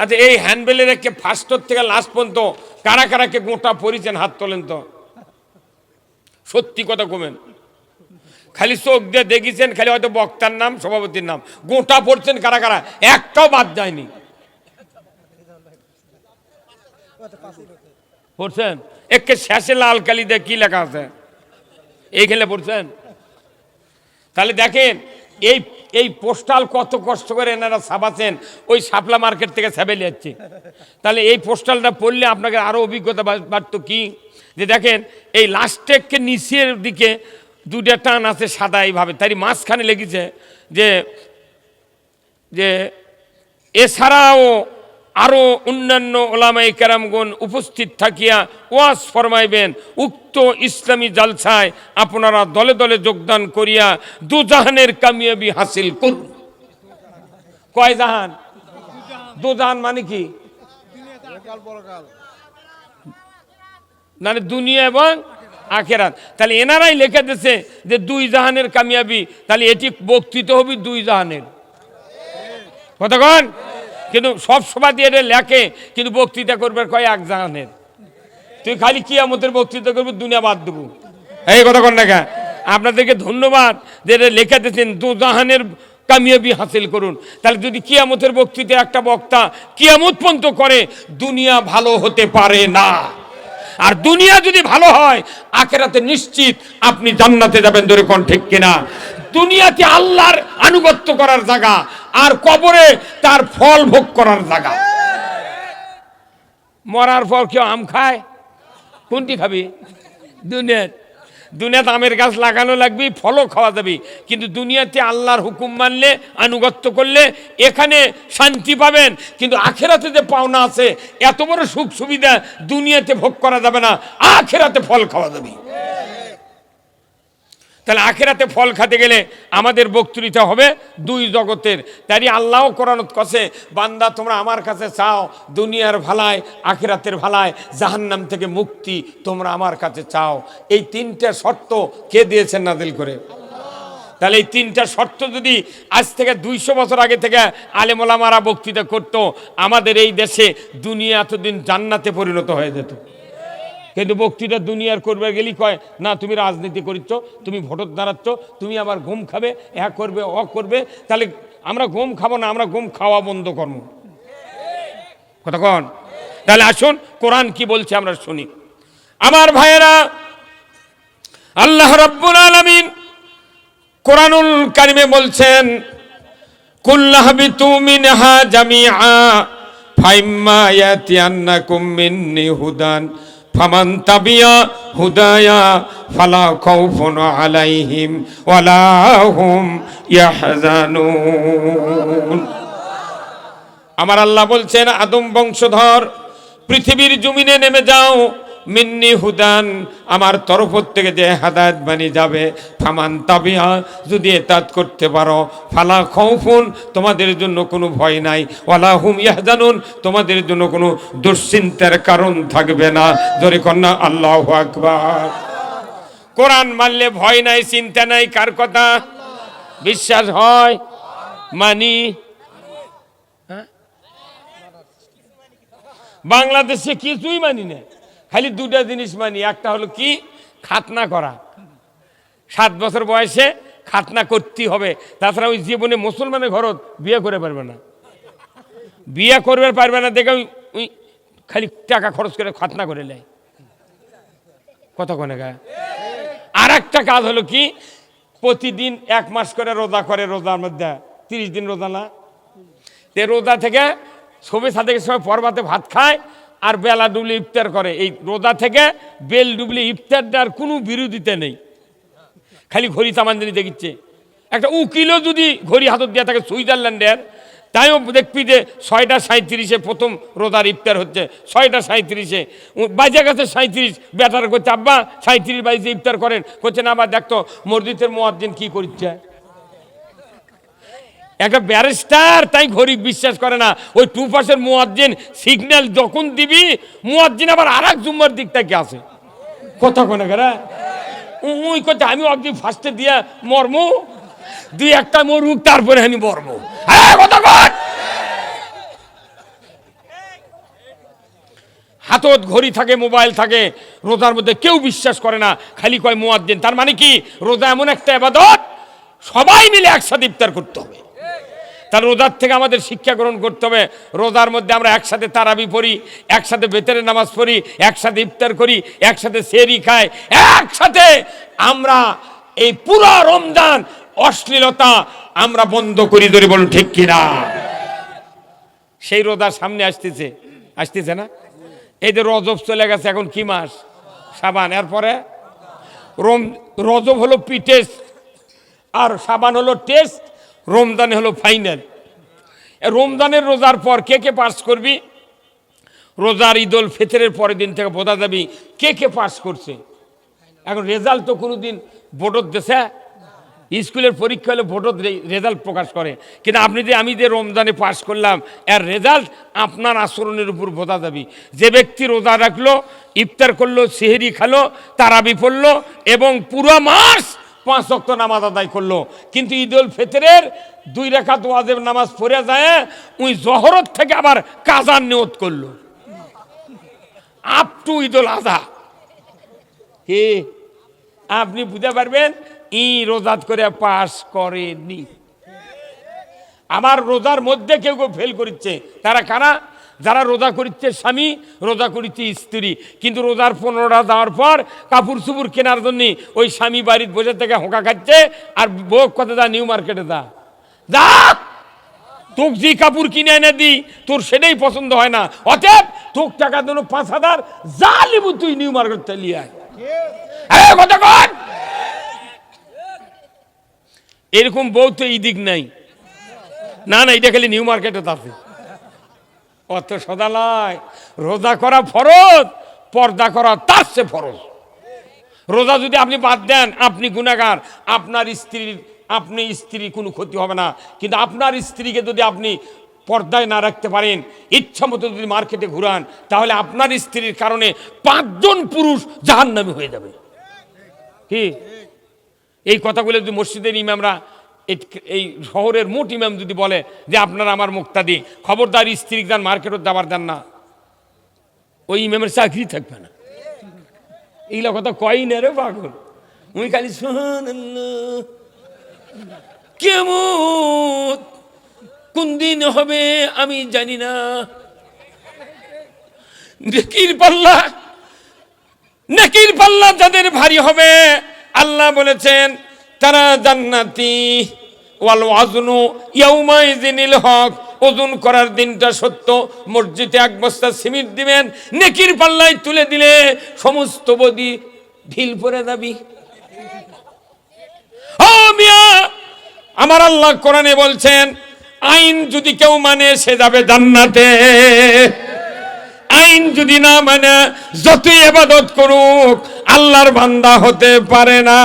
আচ্ছা এই হ্যান্ডবেলে রেখে ফার্স্টর থেকে লাস্ট পর্যন্ত কারা কারাকে গোটা পরিছেন, হাত তোলেন তো? সত্যি কথা কমেন খালি চোখ দিয়ে দেখেছেন, খালি হয়তো বক্তার নাম, সভাপতির নাম। গোটা পড়ছেন কারা কারা? একটাও বাদ যায়নি। পড়ছেন? একে শেষে লাল কালি দিয়ে কি লেখা আছে? এইখানে পড়ছেন? তাহলে দেখেন, এই এই পোস্টাল কত কষ্ট করে এনারা ছাপাচ্ছেন, ওই সাপলা মার্কেট থেকে ছাপে যাচ্ছে। তাহলে এই পোস্টালটা পড়লে আপনাকে আরও অভিজ্ঞতা পারত কি? যে দেখেন, এই লাস্টেককে নিচের দিকে দুটা টান আছে সাদা এইভাবে। তারই মাঝখানে লেগেছে যে যে এছাড়াও আরও অন্যান্য ওলামাই কেরামগণ উপস্থিত থাকিয়া ওয়াজ ফরমাইবেন, উক্ত ইসলামী জালসায় আপনারা দলে দলে যোগদান করিয়া দুজাহানের কামিয়াবি হাসিল করুন। কয় জাহান? দুজাহান মানে কি? মানে দুনিয়া এবং আখেরাত। তাহলে এনারাই লিখে দিছে যে দুই জাহানের কামিয়াবি, তাহলে এটি বক্তৃত হবে দুই জাহানের। কতক্ষণ কিন্তু সব সভা দিয়ে এটা লেখে, কিন্তু বক্তৃতা করবে কয় এক জাহানের। তুই খালি কিয়ামতের বক্তৃতা করবি, দুনিয়া বাদ দেবো। এই কতক্ষণ দেখা আপনাদেরকে ধন্যবাদ যে এটা লেখা দিয়েছেন দু জাহানের কামিয়াবি হাসিল করুন। তাহলে যদি কিয়ামতের বক্তৃতা একটা বক্তা কিয়ামত পর্যন্ত করে, দুনিয়া ভালো হতে পারে না। আর দুনিয়া যদি ভালো হয়, আখেরাতে নিশ্চিত আপনি জান্নাতে যাবেন ধরে কোন ঠিক কিনা? দুনিয়াতে আল্লাহর আনুগত্য করার জায়গা আর কবরে তার ফল ভোগ করার জায়গা। মরার পর কেউ আম খায়? কোনটি খাবি? দুনিয়াত দুনিয়াতে আমের গাছ লাগানো লাগবে, ফলও খাওয়া যাবে। কিন্তু দুনিয়াতে আল্লাহর হুকুম মানলে, আনুগত্য করলে এখানে শান্তি পাবেন। কিন্তু আখেরাতে যে পাওনা আছে, এত বড় সুখ সুবিধা দুনিয়াতে ভোগ করা যাবে না, আখেরাতে ফল খাওয়া যাবে। তাহলে আখেরাতে ফল খেতে গেলে আমাদের বক্তৃতা হবে দুই জগতের। তাই আল্লাহ কোরআন কষে বান্দা তোমরা আমার কাছে চাও, দুনিয়ার ভালায়, আখেরাতের ভালায়, জাহান্নাম থেকে মুক্তি তোমরা আমার কাছে চাও। এই তিনটা শর্ত কে দিয়েছেন নাদিল করে? তাহলে এই তিনটা শর্ত যদি আজ থেকে দুইশো বছর আগে থেকে আলেমোলামারা বক্তৃতা করতো, আমাদের এই দেশে দুনিয়া এতদিন জান্নাতে পরিণত হয়ে যেত। কিন্তু বক্তৃতা দুনিয়ার করবে গেলি কয়, না, তুমি রাজনীতি করিচ্ছ, তুমি ভোটর দাঁড়াচ্ছ, তুমি আবার ঘুম খাবে, এ করবে, অ করবে, তাহলে আমরা ঘুম খাব না, আমরা ঘুম খাওয়া বন্ধ করব। কতক্ষণ তাহলে আসুন, কোরআন কি বলছে আমরা শুনি। আমার ভাইয়েরা, আল্লাহ রব্বুল আলমিন কোরআনুল কারিমে বলছেন কুল্লাহবিতু মিনহা জামিআ, ফাইম্মা ইয়াতিয়ান্নাকুম মিন্নি হুদান। ফামান তাবিয়া হুদায়া ফালা খাউফুন আলাইহিম ওয়ালা হুম ইয়াহজানুন। আমার আল্লাহ বলছেন, আদম বংশধর, পৃথিবীর জমিনে নেমে যাও মিন্নি হুদান, আমার তরফ থেকে যে হাদায়ত বানি যাবে, ফামান তাবিয়া, যদি এতাত করতে পারো, ফালা খৌফুন, তোমাদের জন্য কোনো ভয় নাই, ওয়ালা হুম ইয়াহজানুন, তোমাদের জন্য কোনো দুশ্চিন্তার কারণ থাকবে না। জোরে কন্যা, আল্লাহ আকবার। কোরআন মানলে ভয় নাই, চিন্তা নাই, কার কথা? বিশ্বাস হয়? মানি? বাংলাদেশে কিছুই মানি না খালি দুটা জিনিস মানি, একটা হলো কি? খাতনা করা। সাত বছর বয়সে খাতনা করতেই হবে। তাছাড়া ওই জীবনে মুসলমানের ঘরত বিয়ে করে পারবে না। বিয়ে করবে পারবে না, দেখে ওই- খালি টাকা খরচ করে খাতনা করে নেয়। কতক্ষণে গা? আর একটা কাজ হলো কি? প্রতিদিন এক মাস করে রোজা করে, রোজার মধ্যে। তিরিশ দিন রোজা না? তে রোজা থেকে ছবি সাথে সময় পরবাতে ভাত খায় আর বেলা ডুবলে ইফতার করে। এই রোজা থেকে বেল ডুবলে ইফতারটার কোনো বিরোধিতা নেই। খালি ঘড়ি তামানদানি দেখিচ্ছে। একটা উকিলও যদি ঘড়ি হাতত দেওয়া থাকে সুইজারল্যান্ডের, তাইও দেখবি যে ছয়টা সাঁত্রিশে প্রথম রোজার ইফতার হচ্ছে। ছয়টা সাঁত্রিশে বাজে গেছে সাঁত্রিশ ব্যাটার করছে, আব্বা সাঁত্রিশ বাইশে ইফতার করেন। করছে না আবার দেখতো মসজিদের মোয়াজ্জিন কী করছে একটা ব্যারিস্টার, তাই ঘড়ি বিশ্বাস করে না। ওই টু পাশের মুয়াজ্জিন সিগন্যাল যখন দিবি, মুয়াজ্জিন আবার আর এক জুম্মার দিক থেকে আসে। কথা কোনে? করে ওই কথা আমি একদিন ফার্স্টে দিয়া মর্ম, দুই একটা মরুক, তারপরে আমি মরম। হ্যাঁ কথা হাতত ঘড়ি থাকে, মোবাইল থাকে, রোজার মধ্যে কেউ বিশ্বাস করে না, খালি কয় মুয়াজ্জিন। তার মানে কি, রোজা এমন একটা আবাদত সবাই মিলে একসাথে ইফতার করতে হবে। তার রোজার থেকে আমাদের শিক্ষা গ্রহণ করতে হবে। রোজার মধ্যে আমরা একসাথে তারাবি পড়ি, একসাথে বেতের নামাজ পড়ি, একসাথে ইফতার করি, একসাথে সেরি খাই, একসাথে আমরা এই পুরো রমজান অশ্লীলতা আমরা বন্ধ করি ধরে বলুন, ঠিক কিনা? সেই রোজার সামনে আসতেছে আসতেছে না? এই যে রজব চলে গেছে, এখন কি মাস? সাবান, এরপরে? রম, রজব হলো পি টেস্ট, আর সাবান হলো টেস্ট রমজানে হলো ফাইনাল রমজানের রোজার পর কে কে পাস করবি? রোজার ঈদুল ফিতরের পরের দিন থেকে বোঝা যাবি কে কে পাস করছে। এখন রেজাল্ট তো কোনো দিন বোর্ডত দেশে স্কুলের পরীক্ষা হলে ভোটত রেজাল্ট প্রকাশ করে। কিন্তু আপনি যে আমি যে রমজানে পাস করলাম, এর রেজাল্ট আপনার আচরণের উপর বোঝা যাবে। যে ব্যক্তি রোজা রাখল, ইফতার করল, সেহেরি খালো, তারাবি পড়ল এবং পুরো মাস পাঁচ অক্ত নামাজ আদায় করল। কিন্তু ঈদ উল ফিতরের দুই রেখাত ওয়াজেব নামাজ পড়ে যায়, ওই জহরত থেকে আবার কাজার নিয়ত করল। আপ টু ঈদ উল আজহা কে আপনি বুঝতে পারবেন ই রোজাত করে পাস করেনি আমার রোজার মধ্যে কেউ কেউ ফেল করছে। তারা কারা? যারা রোজা করিচ্ছে স্বামী, রোজা করিচ্ছে স্ত্রী। কিন্তু রোজার পনেরোটা দেওয়ার পর কাপড় চুপুর কেনার জন্য ওই স্বামী বাড়ির বসে থেকে হোঁকা খাচ্ছে আর বউ কথা দা নিউ মার্কেটে দা যা। তোক যে কাপড় কিনে এনে দি, তোর সেটাই পছন্দ হয় না। অতএব তোক টাকা দেন পাঁচ হাজার যা লিবু তুই নিউ মার্কেট চালিয়ে আয়। এরকম বউ তো এই দিক নাই। না না, এটা খালি নিউ মার্কেটে আছে। অত সদালয় রোজা করা ফরজ, পর্দা করা তার সে ফরজ। রোজা যদি আপনি বাদ দেন, আপনি গুণাগার আপনার স্ত্রীর আপনি স্ত্রী, কোনো ক্ষতি হবে না। কিন্তু আপনার স্ত্রীকে যদি আপনি পর্দায় না রাখতে পারেন, ইচ্ছা মতো যদি মার্কেটে ঘুরান, তাহলে আপনার স্ত্রীর কারণে পাঁচজন পুরুষ জাহান্নামী হয়ে যাবে। কি? এই কথাগুলো যদি মসজিদের ইমামরা এই- শহরের মোট ইমাম যদি বলে যে আপনারা আমার মুক্তাদি, খবরদার স্ত্রী যান, মার্কেটও দাবার দেন না। ওই ইমামের চাকরি থাকবে না। এইগুলা কথা কই না রে পাগল। উনি খালি শোন কেমন কোন দিন হবে আমি জানি না। নেকির পাল্লা নেকির পাল্লা যাদের ভারী হবে, আল্লাহ বলেছেন, তারা জান্নাতি। ওয়াল ওয়াজনু ইয়াউমাইজিনিল হক। ওজন করার দিনটা সত্য। মসজিদে এক বস্তা সিমেন্ট দিবেন, নেকির পাল্লায় তুলে দিলে সমস্ত বদি ঢিল পরে যাবি। ও মিয়া, আমার আল্লাহ কোরআনে বলছেন, আইন যদি কেউ মানে সে যাবে জান্নাতে। আইন যদি না মানে যতই এবাদত করুক, আল্লাহর বান্দা হতে পারে না।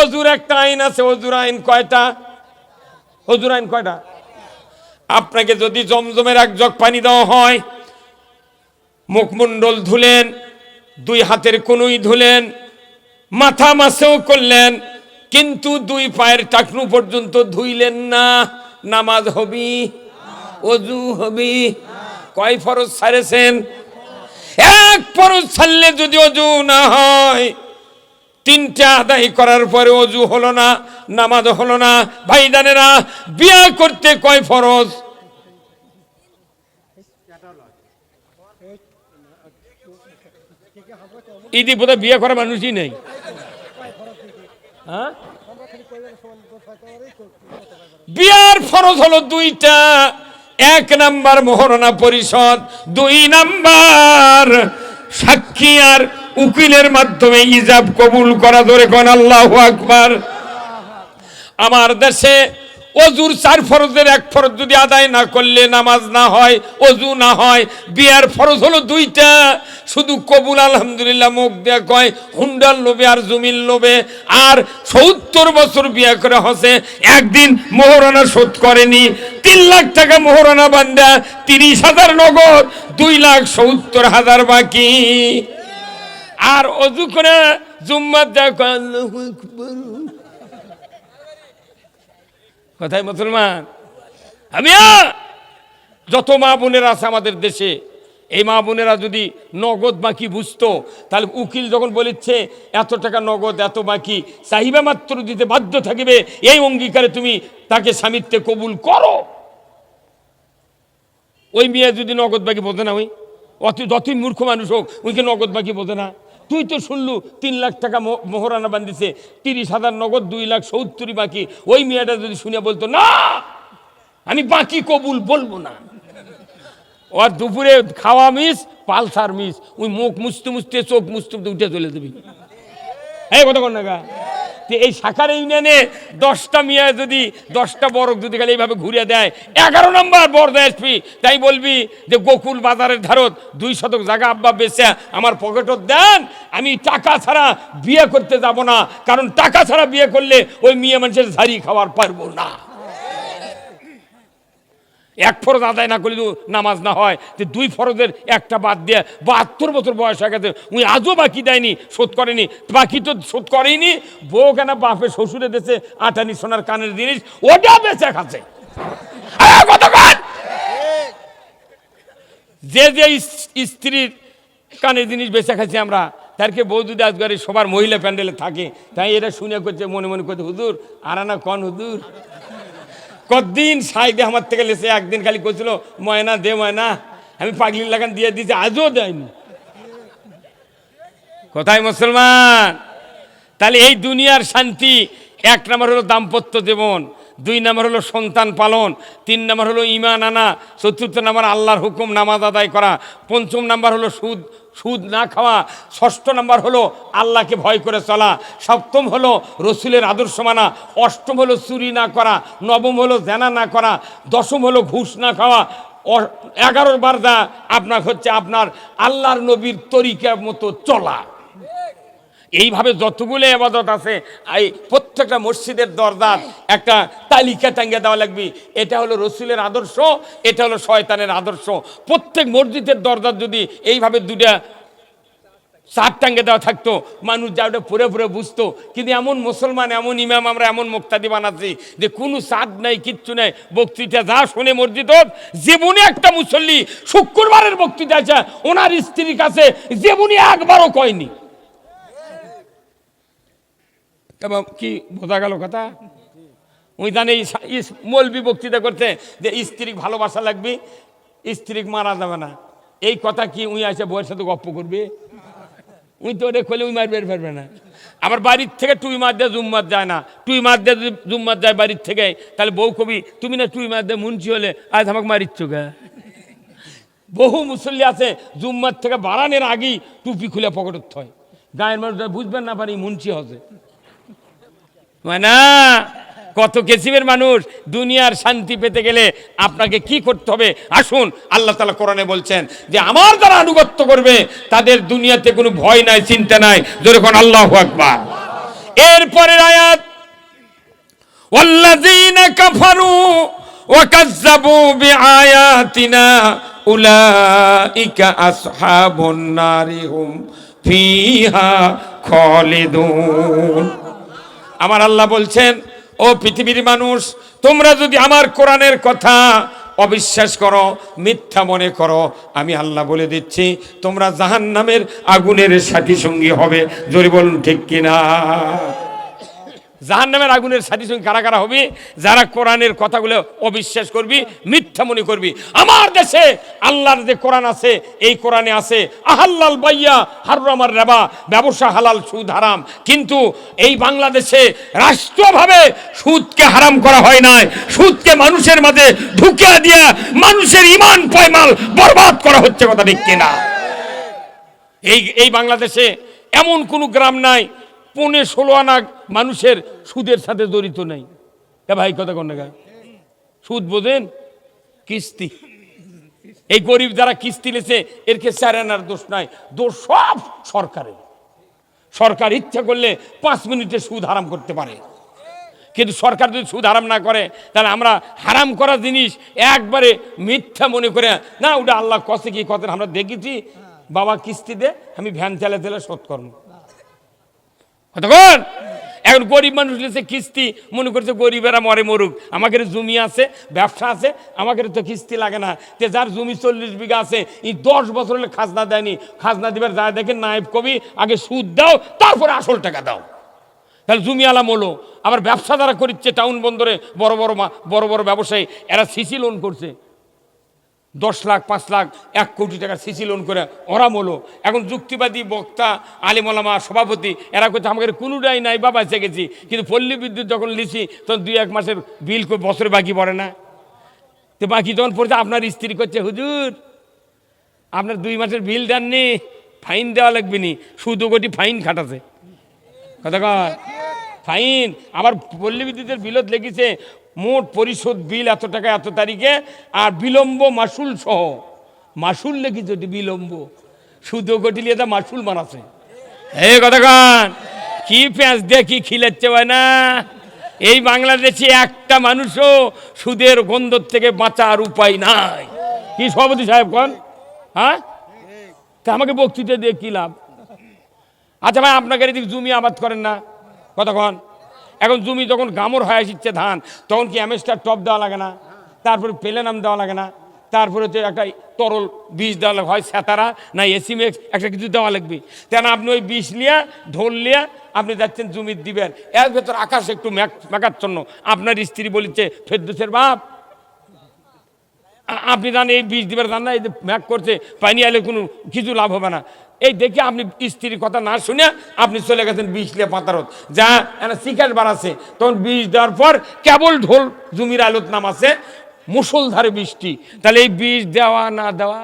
অজুর একটা আইন আছে অজুর আইন কয়টা? অজুর আইন কয়টা? আপনাকে যদি জমজমের এক জগ পানি দেওয়া হয় মুখমণ্ডল ধুলেন, দুই হাতের কনুই ধুলেন, মাথা মাসেও করলেন, কিন্তু দুই পায়ের টাকনু পর্যন্ত ধুইলেন না। নামাজ হবি? অজু হবি? কয় ফরজ ছাড়েছেন? এক ফরজ ছাড়লে যদি অজু না হয় তিনটা আদায় করার পরে অজু হলো না, নামাজ হলো না। ভাইদানেরা বিয়া করতে কয় ফরজ? ইদি বোধহয় বিয়ে করা মানুষই নেই। হ্যাঁ? বিয়ার ফরজ হলো দুইটা। এক নাম্বার মোহরণা পরিষদ, দুই নাম্বার সাক্ষী আর উকিলের মাধ্যমে ইজাব কবুল করা ধরে কোন, আল্লাহ আকবার। আমার দেশে অজুর চার ফরজের এক ফরজ যদি আদায় না করলে নামাজ না হয়, অজু না হয়, বিয়ার ফরজ হলো দুইটা। শুধু কবুল, আলহামদুলিল্লাহ, মুখ দেয়া কয়, হুন্ডার লোভে আর জমির লোভে। আর সত্তর বছর বিয়া করে হসে, একদিন মোহরানা শোধ করেনি। তিন লাখ টাকা মোহরানা বান্ধা তিরিশ হাজার নগদ, দুই লাখ সত্তর হাজার বাকি। আর অজু করে জুম্মার আকবার। কথাই মুসলমান, আমি যত মা বোনেরা আছে আমাদের দেশে, এই মা বোনেরা যদি নগদ বাকি বুঝতো, তাহলে উকিল যখন বলেছে, এত টাকা নগদ, এত বাকি চাহিবা মাত্র দিতে বাধ্য থাকিবে, এই অঙ্গীকারে তুমি তাকে স্বামিত্বে কবুল করো ওই মেয়ে যদি নগদ বাকি বোঝে না, ওই অতি যতই মূর্খ মানুষ হোক, ওইকে নগদ বাকি বোঝে না তুই তো শুনলু, তিন লাখ টাকা মোহরানা বান্ধিছে, তিরিশ হাজার নগদ, দুই লাখ সত্তরই বাকি। ওই মেয়েটা যদি শুনে বলতো, না, আমি বাকি কবুল বলব না। ওর দুপুরে খাওয়া মিস, পালসার মিস। ওই মুখ মুছতে মুছতে, চোখ মুছতে উঠে চলে দেবি হ্যাঁ কথা কন্যা গা। তো এই শাখার ইউনিয়নে দশটা মিয়া যদি, দশটা বরক যদি খালি এইভাবে ঘুরে দেয়, এগারো নম্বর বর এসপি তাই বলবি যে গোকুল বাজারের ধারত দুই শতক জায়গা আব্বা বেচে আমার পকেটত দেন, আমি টাকা ছাড়া বিয়ে করতে যাব না। কারণ টাকা ছাড়া বিয়ে করলে ওই মেয়ে মানুষের ঝাড়ি খাওয়ার পারব না। এক ফরজ আদায় না করলে নামাজ না হয়। যে দুই ফরজের একটা বাদ দিয়ে বাহাত্তর বছর বয়স হয়ে গেছে, উনি আজও বাকি দেয়নি, শোধ করেনি। বাকি তো শোধ করেনি বউ কেন বাপে শ্বশুরে দেশে আটানি সোনার কানের জিনিস ওটা বেঁচে খাচ্ছে। যে যে স্ত্রীর কানের জিনিস বেঁচে খাচ্ছি আমরা তারকে আজকাল এই সবার মহিলা প্যান্ডেলে থাকে, তাই এটা শুনে করছে, মনে মনে করছে, হুজুর আর না কন হুজুর? কতদিন সাইডে আমার থেকে লেসে একদিন খালি করছিল ময়না দে ময়না, আমি পাগলি লাগান দিয়ে দিয়েছি, আজও দেয়নি। কোথায় মুসলমান, তাহলে এই দুনিয়ার শান্তি, এক নম্বর হলো দাম্পত্য জীবন, দুই নম্বর হলো সন্তান পালন, তিন নম্বর হলো ইমান আনা, চতুর্থ নম্বর আল্লাহর হুকুম নামাজ আদায় করা, পঞ্চম নম্বর হলো সুদ সুদ না খাওয়া ষষ্ঠ নম্বর হলো আল্লাহকে ভয় করে চলা। সপ্তম হলো রসুলের আদর্শ মানা। অষ্টম হলো চুরি না করা। নবম হলো জেনা না করা। দশম হলো ঘুষ না খাওয়া। এগারো বার যা আপনার হচ্ছে আপনার আল্লাহর নবীর তরিকার মতো চলা। এইভাবে যতগুলো আবাদত আছে, এই প্রত্যেকটা মসজিদের দরজার একটা তালিকা টাঙ্গে দেওয়া লাগবে। এটা হলো রসুলের আদর্শ, এটা হলো শয়তানের আদর্শ। প্রত্যেক মসজিদের দরজার যদি এইভাবে দুটা চার টাঙ্গে দেওয়া থাকতো, মানুষ যা ওটা পুরে পুরে বুঝতো। কিন্তু এমন মুসলমান, এমন ইমাম আমরা, এমন মুক্তাদি বানাচ্ছি যে কোনো চাঁদ নাই, কিচ্ছু নেই। বক্তৃতা যা শোনে মসজিদ জীবনে একটা মুসল্লি শুক্রবারের বক্তৃতা আছে, ওনার স্ত্রীর কাছে জীবনে একবারও কয়নি। এবং কি বোঝা গেল কথা? ইস- মৌলবি বক্তৃতা করতে যে স্ত্রী ভালোবাসা লাগবে স্ত্রী মারা যাবে না। এই কথা কি উনি এসে বউয়ের সাথে গপ্প করবে? উনি তো ওটা খোলে উই মার বের পারবে না। আবার বাড়ির থেকে টুই মার দিয়ে জুম মার যায় না। টুই মার দিয়ে যদি জুম মার যায় বাড়ির থেকে, তাহলে বউ কবি, তুমি না টুই মার দিয়ে মুন্সি হলে আজ আমাকে মারিচ্ছ গা বহু মুসল্লি আছে জুম্মার থেকে বাড়ানোর আগেই টুপি খুলে পকেটত হয় গায়ের মানুষ বুঝবেন না পারি মুন্সি হচ্ছে না কত কেসিমের মানুষ দুনিয়ার শান্তি পেতে গেলে আপনাকে কি করতে হবে আসুন আল্লাহ তালা কোরআনে বলছেন যে আমার দ্বারা আনুগত্য করবে তাদের দুনিয়াতে কোনো ভয় নাই চিন্তা নাই যেরকম আল্লাহ আকবার এরপরের আয়াত والذين كفروا وكذبوا بآياتنا أولئك أصحاب النار هم فيها خالدون আমার আল্লাহ বলছেন, ও পৃথিবীর মানুষ, তোমরা যদি আমার কোরআনের কথা অবিশ্বাস করো, মিথ্যা মনে করো, আমি আল্লাহ বলে দিচ্ছি, তোমরা জাহান নামের আগুনের সাথী সঙ্গী হবে। জোরে বলুন ঠিক কিনা? জাহান্নামের আগুনের সাথী সঙ্গে কারা কারা হবে? যারা কোরআনের কথাগুলো অবিশ্বাস করবি, মিথ্যা মনে করবি। আমার দেশে আল্লাহর যে কোরআন আছে, এই কোরআনে আছে, আহাল্লাল বাইয়া হারুরামার রেবা, ব্যবসা হালাল, সুদ হারাম। কিন্তু এই বাংলাদেশে রাষ্ট্রভাবে সুদকে হারাম করা হয় নাই। সুদকে মানুষের মাঝে ঢুকে দিয়া মানুষের ইমান, পয়মাল বরবাদ করা হচ্ছে কথা ঠিক কিনা? এই এই বাংলাদেশে এমন কোনো গ্রাম নাই পৌনে ষোলো আনা মানুষের সুদের সাথে জড়িত নেই। এ ভাই কথা কোন গায় সুদ বোঝেন? কিস্তি। এই গরিব যারা কিস্তি লেছে, এর কে চার আনার দোষ নাই। দোষ সব সরকারের। সরকার ইচ্ছা করলে পাঁচ মিনিটে সুদ হারাম করতে পারে। কিন্তু সরকার যদি সুদ হারাম না করে, তাহলে আমরা হারাম করা জিনিস একবারে মিথ্যা মনে করে, না, ওটা আল্লাহ কষে কি কথা আমরা দেখেছি, বাবা কিস্তি দে, আমি ভ্যান চালা চালা শোধ কতক্ষণ? এখন গরিব মানুষ লিখছে কিস্তি, মনে করছে গরিবেরা মরে মরুক। আমাদের জমি আছে, ব্যবসা আছে, আমাদের তো কিস্তি লাগে না। তে যার জমি চল্লিশ বিঘা আছে, এই দশ বছর হলে খাজনা দেয়নি। খাজনা দিবার যা দেখেন নায়েব কবি, আগে সুদ দাও, তারপরে আসল টাকা দাও। তাহলে জমি আলাম হলো। আবার ব্যবসা যারা করছে টাউন বন্দরে, বড় বড় বড় বড় ব্যবসায়ী, এরা সিসি লোন করছে। দশ লাখ, পাঁচ লাখ, এক কোটি টাকা সিসি লোন করে ওরা হলো এখন যুক্তিবাদী বক্তা আলিমলামা সভাপতি, এরা করছে আমাদের কোনোটাই নাই বা বেঁচে গেছি। কিন্তু পল্লী বিদ্যুৎ যখন লিছি, তখন দুই এক মাসের বিল বছরে বাকি পড়ে না। তো বাকি যখন পড়ছে, আপনার স্ত্রী করছে হুজুর, আপনার দুই মাসের বিল দেননি, ফাইন দেওয়া লাগবে নি। শুধু কোটি ফাইন খাটাছে। কথা কয়। ফাইন। আবার পল্লী বিদ্যুতের বিলত লেগেছে মোট পরিশোধ বিল এত টাকা এত তারিখে, আর বিলম্ব মাসুল সহ। মাসুল লেগেছে যদি বিলম্ব? সুদ কটিলে এটা মাসুল এই কথা কন, কি পেঁয়াজ কি খিলাচ্ছে না? এই বাংলাদেশে একটা মানুষও সুদের গন্ধ থেকে বাঁচার উপায় নাই। কি সভাপতি সাহেব কন? হ্যাঁ? তা আমাকে বক্তৃতা দিয়ে কি লাভ? আচ্ছা ভাই, আপনাকে এদিকে জমি আবাদ করেন না। কতক্ষণ এখন জমি যখন গামর হয়ে আসছে ধান, তখন কি অ্যামেস্টার টপ দেওয়া লাগে না? তারপরে প্লেনাম দেওয়া লাগে না? তারপরে হচ্ছে একটা তরল বীজ দেওয়া লাগে, হয় স্যাতারা না এসিমেক্স, একটা কিছু দেওয়া লাগবে। কেন আপনি ওই বিষ নিয়ে ঢোল নিয়ে আপনি যাচ্ছেন জমি দিবেন। এর ভেতর আকাশ একটু ম্যাক মেকাচ্ছন্ন আপনার স্ত্রী বলিচ্ছে ফেরদুসের বাপ আপনি জানেন এই বীজ দিবার জান না এই যে ম্যাক করছে, পানি আলে কোনো, কিছু লাভ হবে না। এই দেখে আপনি স্ত্রীর কথা না শুনে আপনি চলে গেছেন বিষ লিয়ে পাতারত। যা একটা শিকার বাড়াচ্ছে তখন বীজ দেওয়ার পর কেবল ঢোল জমির আলোত নাম আছে মুসলধারে বৃষ্টি। তাহলে এই বীজ দেওয়া না দেওয়া?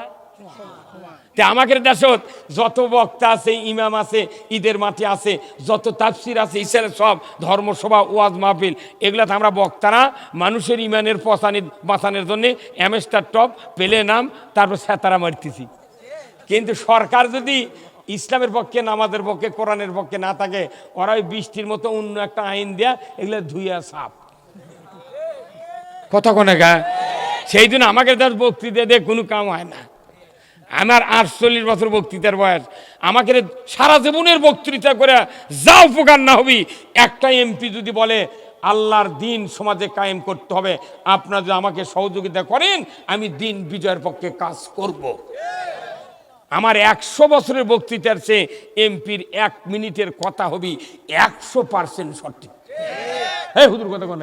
তে আমাদের দেশত যত বক্তা আছে, ইমাম আছে, ঈদের মাঠে আছে, যত তাফসির আছে ইসের সব ধর্মসভা, ওয়াজ মাহফিল, এগুলাতে আমরা বক্তারা মানুষের ইমানের পচানি বাঁচানোর জন্যে অ্যামেস্টার টপ, পেলে নাম, তারপর সেতারা মারতেছি। কিন্তু সরকার যদি ইসলামের পক্ষে, নামাজের পক্ষে, কোরআনের পক্ষে না থাকে, ওরা ওই বৃষ্টির মতো অন্য একটা আইন দেয়া এগুলো ধুইয়া সাপ কথা কোনে গা? সেই দিন আমাকে তার বক্তৃতা দিয়ে কোনো কাম হয় না। আমার আটচল্লিশ বছর বক্তৃতার বয়স। আমাকে সারা জীবনের বক্তৃতা করে যা উপকার না হবি। একটা এমপি যদি বলে, আল্লাহর দিন সমাজে কায়েম করতে হবে, আপনারা যদি আমাকে সহযোগিতা করেন, আমি দিন বিজয়ের পক্ষে কাজ করব। আমার একশো বছরের বক্তৃতার চেয়ে এমপির এক মিনিটের কথা হবি একশো পার্সেন্ট সঠিক। হ্যাঁ হুদুর কথা কোন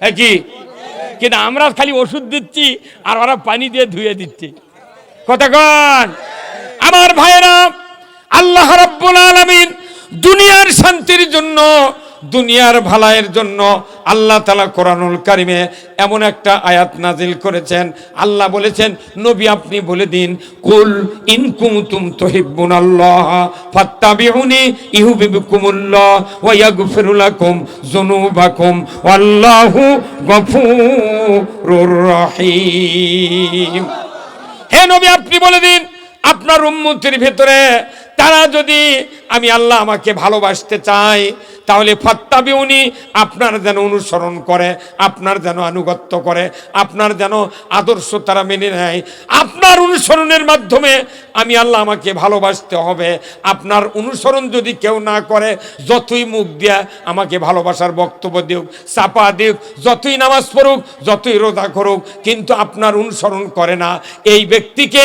হ্যাঁ কি? কিন্তু আমরা খালি ওষুধ দিচ্ছি আর ওরা পানি দিয়ে ধুয়ে দিচ্ছে। কতক্ষণ আমার ভাইরা আল্লাহ রাব্বুল আলামিন দুনিয়ার শান্তির জন্য দুনিয়ার ভালাইয়ের জন্য আল্লাহ তালা কোরআনুল কারিমে এমন একটা আয়াত নাজিল করেছেন। আল্লাহ বলেছেন, নবী, আপনি বলে দিন, কুল ইন কুমতুম তুহিব্বুন আল্লাহ ফাত্তাবিউনি ইউহিব্বুকুমুল্লাহ ওয়া ইয়াগফিরু লাকুম যুনুবাকুম, ওয়াল্লাহু গফুরুর রহিম। হে নবী, আপনি বলে দিন, আপনার উম্মতির ভেতরে তারা যদি আমি আল্লাহ আমাকে ভালোবাসতে চাই তাহলে ফাত্তাবিউনি আপনার যেন অনুসরণ করে, আপনার যেন আনুগত্য করে, আপনার যেন আদর্শ তারা মেনে নেয়। আপনার অনুসরণের মাধ্যমে আমি আল্লাহ আমাকে ভালোবাসতে হবে। আপনার অনুসরণ যদি কেউ না করে, যতই মুখ দিয়া আমাকে ভালোবাসার বক্তব্য দিক চাপা দিক যতই নামাজ পড়ুক, যতই রোজা করুক, কিন্তু আপনার অনুসরণ করে না। এই ব্যক্তিকে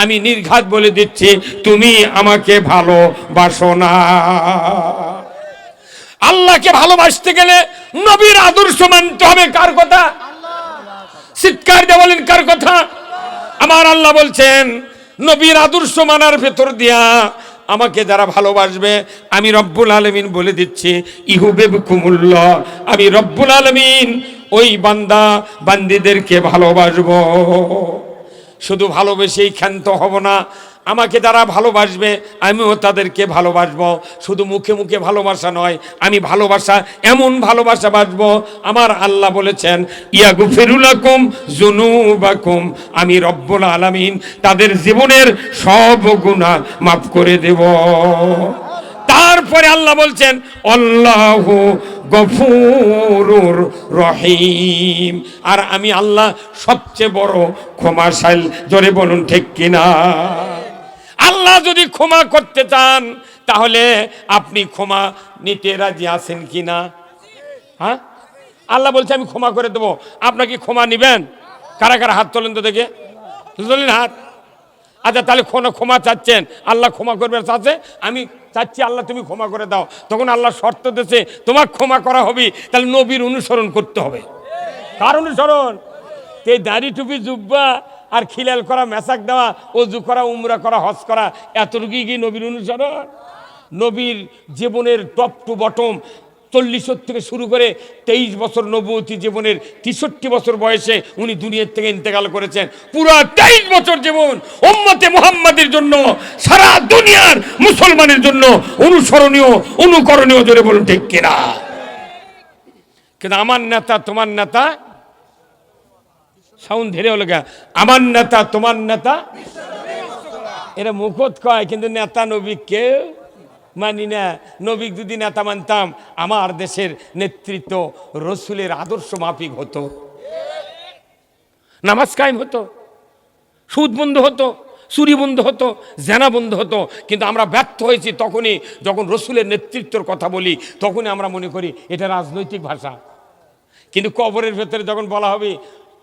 আমি নির্ঘাত বলে দিচ্ছি, তুমি আমাকে ভালোবাসো না। আল্লাহকে ভালোবাসতে গেলে নবীর আদর্শ মানতে হবে, কার কথা? চিৎকার দিয়ে বলেন, কার কথা? আমার আল্লাহ বলছেন, নবীর আদর্শ মানার ভেতর দিয়া আমাকে যারা ভালোবাসবে, আমি রব্বুল আলমিন বলে দিচ্ছি ইহুবেব কুমুল্লাহ আমি রব্বুল আলমিন ওই বান্দা, বান্দিদেরকে ভালোবাসবো। শুধু ভালোবেসেই ক্ষান্ত হব না আমাকে যারা ভালোবাসবে, আমিও তাদেরকে ভালোবাসবো। শুধু মুখে মুখে ভালোবাসা নয়, আমি ভালোবাসা, এমন ভালোবাসা বাসবো। আমার আল্লাহ বলেছেন ইয়াগু ফেরুলাকুম জুনুবাকুম আমি রব্বুল আলামিন তাদের জীবনের সব গুণা মাফ করে দেব। তারপরে আল্লাহ বলছেন, আল্লাহু গফুরুর রহিম। আর আমি আল্লাহ সবচেয়ে বড় ক্ষমাশাল। জোরে বলুন, ঠিক কিনা? আল্লাহ যদি ক্ষমা করতে চান, তাহলে আপনি ক্ষমা নিতে রাজি আছেন কি না হ্যাঁ? আল্লাহ বলছে, আমি ক্ষমা করে দেবো। আপনাকে ক্ষমা নিবেন? কারা কারা হাত তোলেন তো দেখে? তোলেন হাত। আচ্ছা তাহলে ক্ষমা ক্ষমা চাচ্ছেন? আল্লাহ ক্ষমা করবে, চাচ্ছে? আমি চাচ্ছি, আল্লাহ, তুমি ক্ষমা করে দাও। তখন আল্লাহ শর্ত দিয়েছে তোমার ক্ষমা করা হবে। তাহলে নবীর অনুসরণ করতে হবে। কার অনুসরণ? এই দাড়ি টুপি জুব্বা আর খিলাল করা, মেসাক দেওয়া, অজু করা, উমরা করা, হজ করা, এতটুকুই কি নবীর অনুসরণ? নবীর জীবনের টপ টু বটম চল্লিশর থেকে শুরু করে তেইশ বছর নবতী জীবনের তেষট্টি বছর বয়সে উনি দুনিয়ার থেকে ইন্তেকাল করেছেন। পুরো তেইশ বছর জীবন ওম্মতে মোহাম্মদের জন্য, সারা দুনিয়ার মুসলমানের জন্য অনুসরণীয়, অনুকরণীয় জোরে বলুন ঠিক কিনা? কিন্তু আমার নেতা, তোমার নেতা সাউন্ড ধীরে হলো গা। আমার নেতা, তোমার নেতা? এরা মুখত কয়, কিন্তু নেতা নবী কেউ মানি না। নবীক যদি নেতা মানতাম, আমার দেশের নেতৃত্ব রসুলের আদর্শ মাফিক হতো। নামাজ কায়েম হতো, সুদ বন্ধ হতো, চুরি বন্ধ হতো, জেনা বন্ধ হতো। কিন্তু আমরা ব্যর্থ হয়েছি তখনই, যখন রসুলের নেতৃত্বর কথা বলি, তখনই আমরা মনে করি এটা রাজনৈতিক ভাষা। কিন্তু কবরের ভেতরে যখন বলা হবে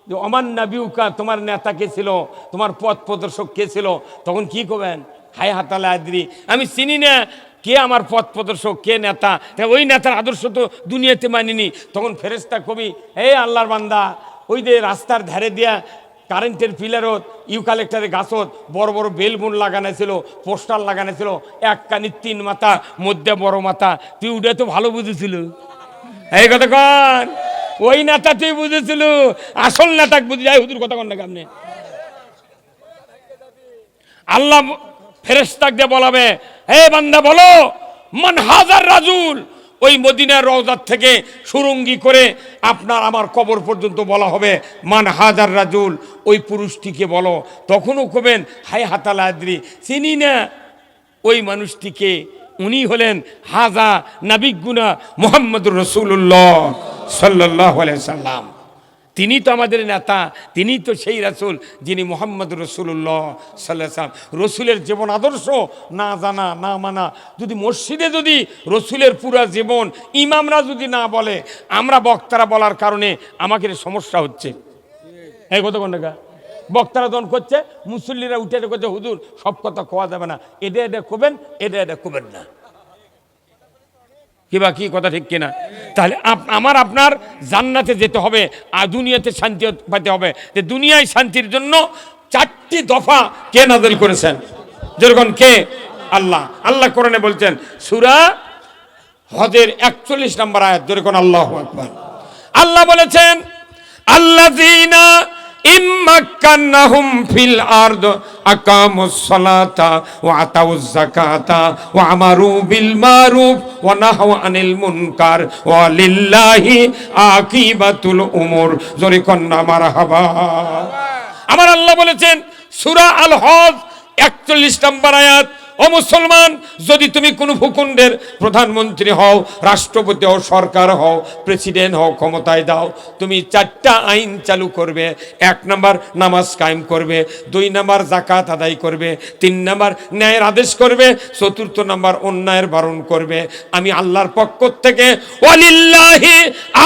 যে অমান নাবিউকা, তোমার নেতা কে ছিল? তোমার পথ প্রদর্শক কে ছিল? তখন কি করবেন? হায় হাতালা আদ্রি। আমি চিনি না কে আমার পথ প্রদর্শক, কে নেতা। ওই নেতার আদর্শ তো দুনিয়াতে মানিনি। তখন ফেরেস্তা কবি, হে আল্লাহর বান্দা, ওই যে রাস্তার ধারে দিয়া কারেন্টের পিলারত ইউকালেক্টারের গাছত বড় বড় বেলবুন লাগানো ছিল, পোস্টার লাগানো ছিল, এক কানি তিন মাথা, মধ্যে বড় মাথা। তুই উঠে তো ভালো বুঝেছিল। এই কথা কন। ওই নেতা তুই বুঝেছিল? আসল নেতা বুঝে যায় হুজুর কথা কন আপনি আল্লাহ ফেরেস্তাক দিয়ে বলাবে, হে বান্দা, বলো, মান হাজার রাজুল? ওই মদিনার রওজার থেকে সুরঙ্গি করে আপনার আমার কবর পর্যন্ত বলা হবে, মান হাজার রাজুল। ওই পুরুষটিকে বলো, তখনও কবেন হাই হাতালা আদ্রি, চিনি না? ওই মানুষটিকে, উনি হলেন হাজা নাবিগুনা মোহাম্মদুর রসুল্লাহ সাল্লাহ সাল্লাম। তিনি তো আমাদের নেতা, তিনি তো সেই রাসুল যিনি মোহাম্মদ রসুল্লাহ সাল্লাহ সাল্লাম। রসুলের জীবন আদর্শ না জানা, না মানা, যদি মসজিদে যদি রসুলের পুরা জীবন ইমামরা যদি না বলে, আমরা বক্তারা বলার কারণে আমাকে সমস্যা হচ্ছে। এই কত ঘণ্টা বক্তারা দন করছে, মুসল্লিরা উঠে করছে হুজুর, সব কথা কোয়া যাবে না। এটা এটা কবেন এটা এটা কবেন না। কিবা কি কথা ঠিক কিনা? তাহলে আমার আপনার জান্নাতে যেতে হবে, আর দুনিয়াতে শান্তি পাতে হবে। যে দুনিয়ায় শান্তির জন্য চারটি দফা কে নাজল করেছেন? যেরকম কে? আল্লাহ। আল্লাহ কোরআনে বলছেন, সুরা হজের একচল্লিশ নম্বর আয়াত, যেরকম আল্লাহ আল্লাহ বলেছেন, আল্লাযীনা আনিল মুনকার ওয়া আমার আল্লাহ বলেছেন সূরা আল হজ একচল্লিশ নম্বর আয়াত ও মুসলমান, যদি তুমি কোনো ভূখণ্ডের প্রধানমন্ত্রী হও, রাষ্ট্রপতি হও, সরকার হও, প্রেসিডেন্ট হও, ক্ষমতায় দাও, তুমি চারটা আইন চালু করবে। এক নাম্বার নামাজ কায়েম করবে, দুই নাম্বার জাকাত আদায় করবে, তিন নাম্বার ন্যায়ের আদেশ করবে, চতুর্থ নাম্বার অন্যায়ের বারণ করবে। আমি আল্লাহর পক্ষ থেকে ওয়ালিল্লাহি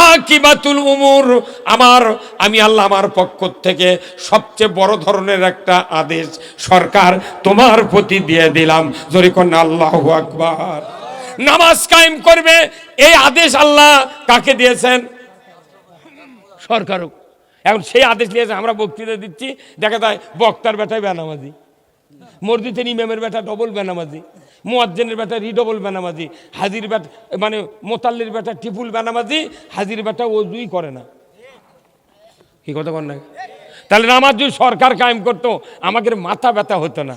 আকিবাতুল উমুর, আমার, আমি আল্লাহ আমার পক্ষ থেকে সবচেয়ে বড় ধরনের একটা আদেশ সরকার তোমার প্রতি দিয়ে দিলাম। জোরে কন্যা, আল্লাহ আকবার। নামাজ কায়েম করবে, এই আদেশ আল্লাহ কাকে দিয়েছেন? সরকারও। এখন সেই আদেশ নিয়েছে আমরা বক্তৃতা দিচ্ছি, দেখা যায় বক্তার বেটায় বেনামাজি, মসজিদের ইমামের বেটা ডবল বেনামাজি, মোয়াজ্জেনের বেটা রিডবল বেনামাজি, হাজির বেটা মানে মোতাল্লির বেটা টিপুল বেনামাজি, হাজির বেটা ওজুই করে না। কি কথা কর না? তাহলে নামাজ যদি সরকার কায়েম করতো, আমাদের মাথা ব্যথা হতো না।